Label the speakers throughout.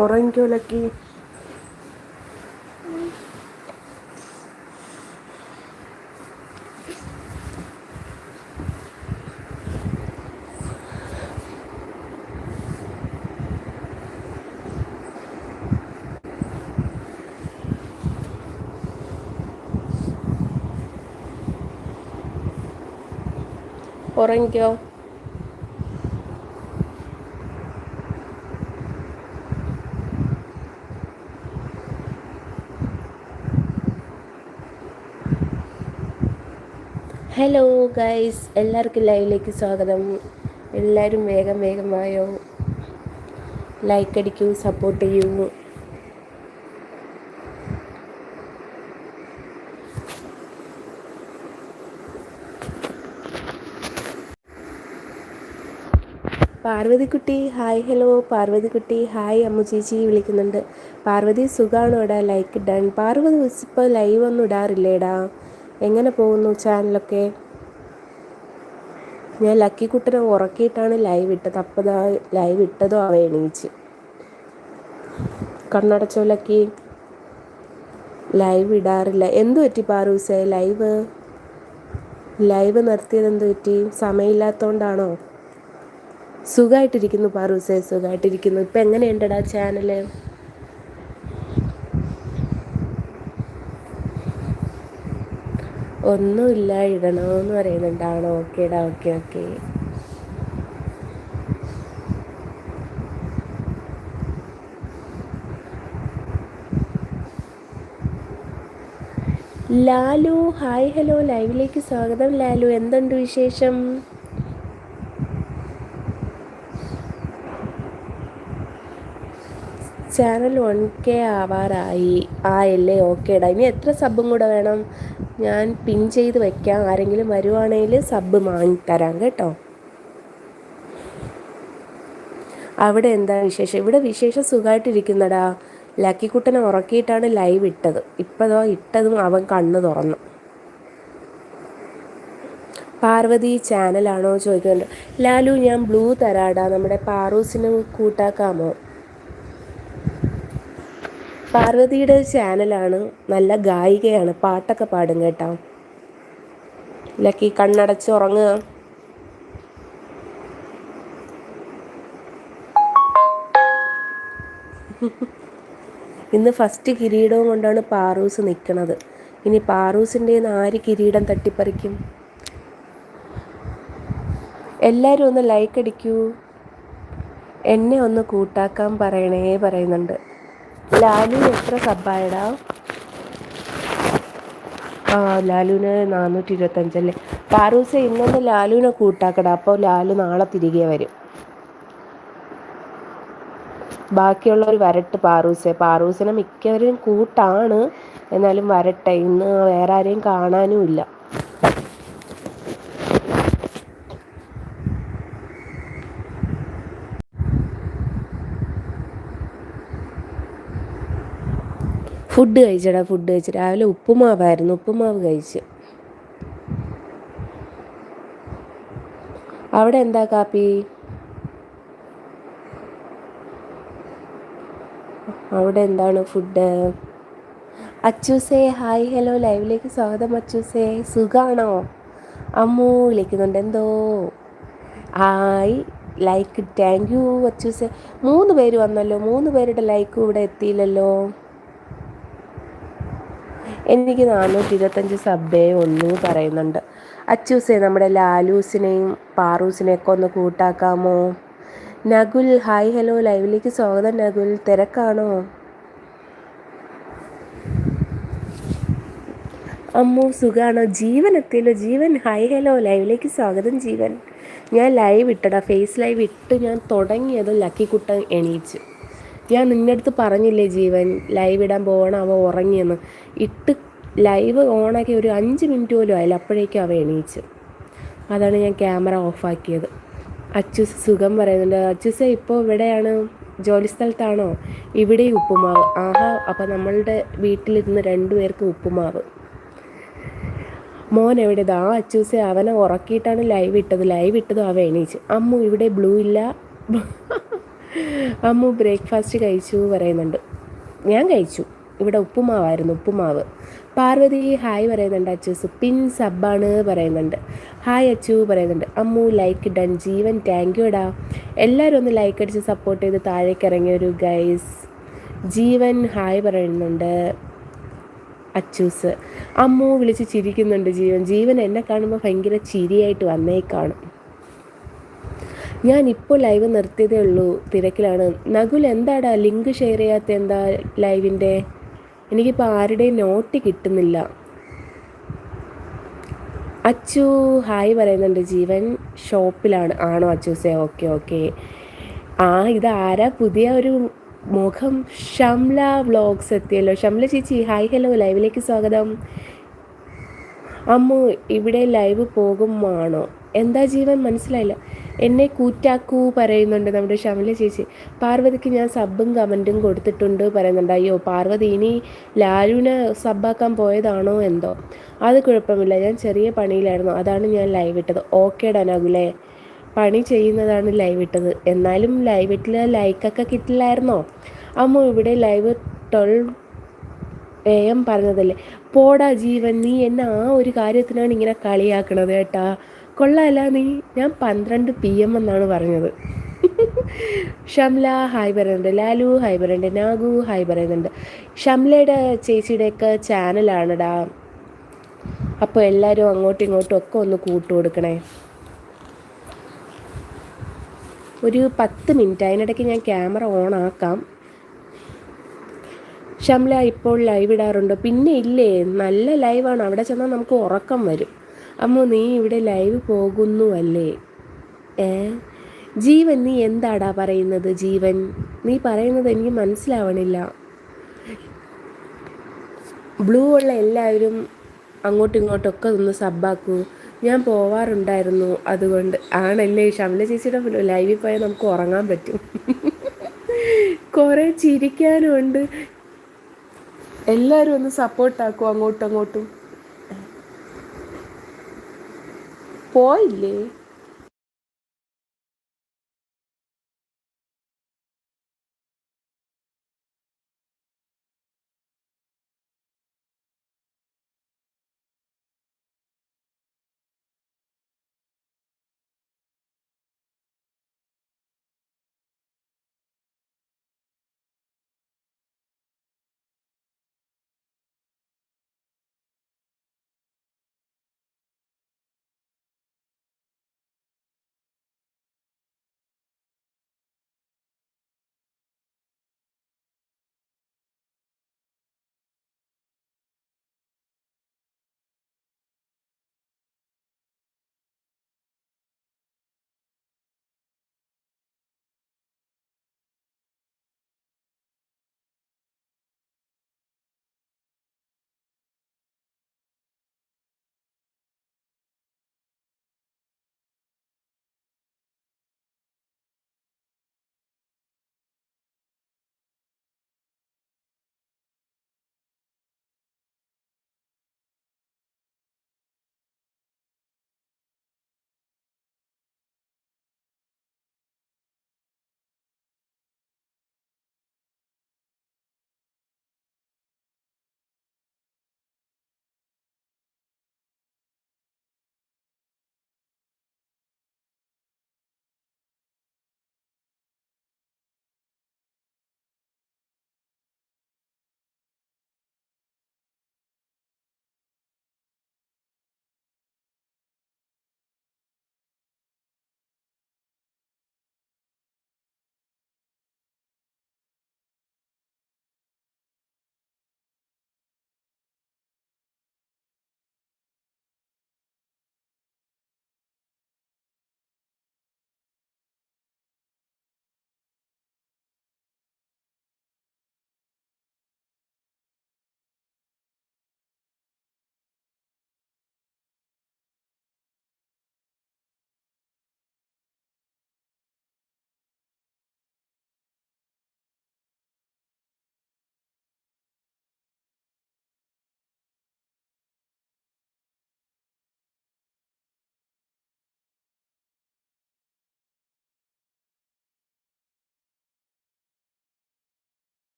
Speaker 1: ഉറങ്ങിക്കോ ലക്കി ഉറങ്ങിക്കോ Hello guys എല്ലാവർക്കും ലൈവിലേക്ക് സ്വാഗതം. എല്ലാവരും വേഗം വേഗമായോ? ലൈക്ക് അടിക്കൂ സപ്പോർട്ട് ചെയ്യൂ. Parvathikutty hi hello Parvathikutty hi Ammu ചേച്ചി വിളിക്കുന്നുണ്ട്. പാർവതി സുഖമാണോ ഇടാ ലൈക്ക് ഇടാൻ പാർവതി ഇപ്പോൾ ലൈവ് ഒന്നും ഇടാറില്ലേടാ? എങ്ങനെ പോകുന്നു ചാനലൊക്കെ? ഞാൻ ലക്കി കുട്ടനെ ഉറക്കിയിട്ടാണ് ലൈവ് ഇട്ടത്. അപ്പോൾ ലൈവ് ഇട്ടതോ അവ എണീച്ച്. കണ്ണടച്ചോ ലക്കി. ലൈവ് ഇടാറില്ല. എന്തു പറ്റി പാറൂസേ? ലൈവ്? ലൈവ് നിർത്തിയത് എന്ത് പറ്റി? സമയമില്ലാത്തതുകൊണ്ടാണോ സുഖമായിട്ടിരിക്കുന്നു പാറൂസേ സുഖമായിട്ടിരിക്കുന്നു ഇപ്പം എങ്ങനെയുണ്ടടാ ചാനൽ ഒന്നുമില്ല ഇടണമെന്ന് പറയുന്നുണ്ടാണോ ഓക്കേടാ okay okay Lalu hi hello. ലൈവിലേക്ക് സ്വാഗതം ലാലു. എന്തുണ്ട് വിശേഷം? ചാനൽ വൺ കെ ആവാറായി. ആയല്ലേ ഓക്കേടാ ഇനി എത്ര സബും കൂടെ വേണം? ഞാൻ പിൻ ചെയ്ത് വെക്കാം. ആരെങ്കിലും വരുവാണെങ്കിൽ സബ് വാങ്ങിത്തരാം കേട്ടോ. അവിടെ എന്താ വിശേഷം? ഇവിടെ വിശേഷം സുഖമായിട്ടിരിക്കുന്നടാ ലക്കിക്കുട്ടനെ ഉറക്കിയിട്ടാണ് ലൈവ് ഇട്ടത്. ഇപ്പതോ ഇട്ടതും അവൻ കണ്ണു തുറന്നു. പാർവതി ചാനലാണോ ചോദിക്കുന്നുണ്ട്. ലാലു ഞാൻ ബ്ലൂ തരാടാ. നമ്മുടെ പാറൂസിന് കൂട്ടാക്കാമോ? പാർവതിയുടെ ചാനലാണ് നല്ല ഗായികയാണ്. പാട്ടൊക്കെ പാടും കേട്ടോ. ലക്കി കണ്ണടച്ച് ഉറങ്ങുക. ഇന്ന് ഫസ്റ്റ് കിരീടവും കൊണ്ടാണ് പാറൂസ് നിൽക്കുന്നത് ഇനി പാറൂസിന്റെ ആര് കിരീടം തട്ടിപ്പറിക്കും? എല്ലാവരും ഒന്ന് ലൈക്ക് അടിക്കൂ. എന്നെ ഒന്ന് കൂട്ടാക്കാൻ പറയണേ പറയുന്നുണ്ട്. ലാലു എത്ര സബ്ബായടാ? ആ ലാലുവിന് നാനൂറ്റി ഇരുപത്തഞ്ചല്ലേ പാറൂസ ഇന്നൊന്ന് ലാലുവിനെ കൂട്ടാക്കടാ. അപ്പോൾ ലാലു നാളെ തിരികെ വരും. ബാക്കിയുള്ളവർ വരട്ട് പാറൂസെ. പാറൂസിനെ മിക്കവരും കൂട്ടാണ്. എന്നാലും വരട്ടെ. ഇന്ന് വേറെ ആരെയും കാണാനും ഇല്ല. ഫുഡ് കഴിച്ചടാ ഫുഡ് കഴിച്ച്. രാവിലെ ഉപ്പുമാവായിരുന്നു ഉപ്പുമാവ് കഴിച്ച്. അവിടെ എന്താ കാപ്പി? അവിടെ എന്താണ് ഫുഡ്? അച്ചൂസേ ഹായ് ഹലോ ലൈവിലേക്ക് സ്വാഗതം അച്ചൂസേ സുഖാണോ? അമ്മു വിളിക്കുന്നുണ്ട്. എന്തോ? ഹായ് ലൈക്ക് താങ്ക് യു അച്ചൂസേ മൂന്ന് പേര് വന്നല്ലോ മൂന്ന് പേരുടെ ലൈക്ക് ഇവിടെ എത്തിയില്ലല്ലോ. എനിക്ക് നാനൂറ്റി ഇരുപത്തഞ്ച് സബ്ബേ ഒന്നു പറയുന്നുണ്ട്. അച്ചൂസേ നമ്മുടെ ലാലൂസിനെയും പാറൂസിനെയൊക്കെ ഒന്ന് കൂട്ടാക്കാമോ? നഗുൽ ഹായ് ഹലോ ലൈവിലേക്ക് സ്വാഗതം നഗുൽ തിരക്കാണോ? അമ്മു സുഖാണോ? ജീവൻ എത്തിയല്ലോ ജീവൻ. ഹായ് ഹലോ ലൈവിലേക്ക് സ്വാഗതം ജീവൻ. ഞാൻ ലൈവ് ഇട്ടടാ. ഫേസ് ലൈവ് ഇട്ട് ഞാൻ തുടങ്ങിയത് ലക്കിക്കുട്ടൻ എണീച്ച്. ഞാൻ നിന്റെ അടുത്ത് പറഞ്ഞില്ലേ ജീവൻ? ലൈവ് ഇടാൻ പോകണം അവ ഉറങ്ങിയെന്ന്. ഇട്ട് ലൈവ് ഓണാക്കി ഒരു അഞ്ച് മിനിറ്റ് പോലും ആയില്ല. അപ്പോഴേക്കും അവ എണീച്ച്. അതാണ് ഞാൻ ക്യാമറ ഓഫാക്കിയത് അച്ചൂസ് സുഖം പറയുന്നുണ്ട്. അച്ചുസ ഇപ്പോൾ ഇവിടെയാണ്? ജോലി സ്ഥലത്താണോ? ഇവിടെയും ഉപ്പുമാവ്. ആഹാ അപ്പം നമ്മളുടെ വീട്ടിലിരുന്ന് രണ്ടു പേർക്ക് ഉപ്പുമാവ്. മോൻ എവിടെ? ആ അച്ചൂസെ അവനെ ഉറക്കിയിട്ടാണ് ലൈവ് ഇട്ടത്. ലൈവ് ഇട്ടതും അവ എണീച്ച്. അമ്മു ഇവിടെ ബ്ലൂ ഇല്ല. അമ്മു ബ്രേക്ക്ഫാസ്റ്റ് കഴിച്ചു പറയുന്നുണ്ട്. ഞാൻ കഴിച്ചു. ഇവിടെ ഉപ്പുമാവായിരുന്നു ഉപ്പുമാവ്. പാർവതി ഹായ് പറയുന്നുണ്ട് അച്ചൂസ്. പിൻ സബ്ബാണ് പറയുന്നുണ്ട്. ഹായ് അച്ചു പറയുന്നുണ്ട്. Ammu like done Jeevan thank you ഡാ എല്ലാവരും ഒന്ന് ലൈക്ക് അടിച്ച് സപ്പോർട്ട് ചെയ്ത് താഴേക്ക് ഇറങ്ങിയ ഒരു ഗൈസ് ജീവൻ ഹായ് പറയുന്നുണ്ട് അച്ചൂസ്. അമ്മു വിളിച്ച് ചിരിക്കുന്നുണ്ട് ജീവൻ. ജീവൻ എന്നെ കാണുമ്പോൾ ഭയങ്കര ചിരിയായിട്ട് വന്നേ കാണും ഞാൻ ഇപ്പോൾ ലൈവ് നിർത്തിയതേ ഉള്ളൂ തിരക്കിലാണ്. നകുൽ എന്താടാ ലിങ്ക് ഷെയർ ചെയ്യാത്ത എന്താ ലൈവിന്റെ എനിക്കിപ്പോൾ ആരുടെയും നോട്ട് കിട്ടുന്നില്ല. അച്ചു ഹായ് പറയുന്നുണ്ട്. ജീവൻ ഷോപ്പിലാണ് ആണോ അച്ചു സേ ഓക്കെ ഓക്കെ ആ ഇത് ആരാ പുതിയ ഒരു മുഖം. ഷംല വ്ളോഗ്സ് എത്തിയല്ലോ. ഷംല ചേച്ചി ഹായ് ഹലോ ലൈവിലേക്ക് സ്വാഗതം. അമ്മു ഇവിടെ ലൈവ് പോകുമാണോ എന്താ ജീവൻ? മനസ്സിലായില്ല. എന്നെ കൂറ്റാക്കൂ പറയുന്നുണ്ട് നമ്മുടെ ഷമല ചേച്ചി. പാർവതിക്ക് ഞാൻ സബും കമന്റും കൊടുത്തിട്ടുണ്ട് പറയുന്നുണ്ട്. അയ്യോ പാർവതി ഇനി ലാലുവിനെ സബ്ബാക്കാൻ പോയതാണോ എന്തോ? അത് കുഴപ്പമില്ല. ഞാൻ ചെറിയ പണിയിലായിരുന്നു. അതാണ് ഞാൻ ലൈവ് ഇട്ടത്. ഓക്കെ ഡനാകുലേ പണി ചെയ്യുന്നതാണ് ലൈവ് ഇട്ടത്. എന്നാലും ലൈവ് ഇട്ടില്ല ലൈക്കൊക്കെ കിട്ടില്ലായിരുന്നോ? അമ്മ ഇവിടെ ലൈവ് ട്വൽവ് എ എം പറഞ്ഞതല്ലേ? പോടാ ജീവൻ നീ എന്നെ ആ ഒരു കാര്യത്തിനാണ് ഇങ്ങനെ കളിയാക്കണത് കേട്ടാ. കൊള്ളാല്ല നീ. ഞാൻ പന്ത്രണ്ട് പി എം എന്നാണ് പറഞ്ഞത്. ഷംല ഹായ് പറയുന്നുണ്ട് ലാലു ഹായ് പറയുന്നുണ്ട് നാഗു ഹായ് പറയുന്നുണ്ട്. ഷംലയുടെ ചേച്ചിയുടെയൊക്കെ ചാനലാണടാ. അപ്പോൾ എല്ലാവരും അങ്ങോട്ടും ഇങ്ങോട്ടും ഒക്കെ ഒന്ന് കൂട്ടു കൊടുക്കണേ. ഒരു പത്ത് മിനിറ്റ്. അതിനിടയ്ക്ക് ഞാൻ ക്യാമറ ഓൺ ആക്കാം. ഷംല ഇപ്പോൾ ലൈവ് ഇടാറുണ്ടോ. പിന്നെ ഇല്ലേ? നല്ല ലൈവാണ് അവിടെ ചെന്നാൽ നമുക്ക് ഉറക്കം വരും. അമ്മോ നീ ഇവിടെ ലൈവ് പോകുന്നു അല്ലേ ഏ? ജീവൻ നീ എന്താടാ പറയുന്നത് ജീവൻ? നീ പറയുന്നത് എനിക്ക് മനസ്സിലാവണില്ല. ബ്ലൂ ഉള്ള എല്ലാവരും അങ്ങോട്ടും ഇങ്ങോട്ടൊക്കെ ഒന്ന് സബ്ബാക്കൂ ഞാൻ പോവാറുണ്ടായിരുന്നു അതുകൊണ്ട്. ആണല്ലേ ഷമല ചേച്ചിയുടെ ലൈവിൽ പോയാൽ നമുക്ക് ഉറങ്ങാൻ പറ്റും. കുറേ ചിരിക്കാനുണ്ട്. എല്ലാവരും ഒന്ന് സപ്പോർട്ടാക്കും അങ്ങോട്ടും അങ്ങോട്ടും. Spoiler!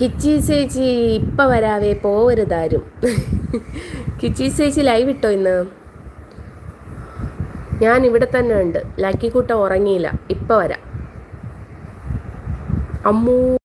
Speaker 1: കിച്ചി ചേച്ചി ഇപ്പം വരാവേ പോവരുതാരും കിച്ചി ചേച്ചി ലൈവ് ഇട്ടോ ഇന്ന്? ഞാൻ ഇവിടെ തന്നെ ഉണ്ട്. ലക്കിക്കൂട്ടം ഉറങ്ങിയില്ല. ഇപ്പം വരാം. അമ്മൂ.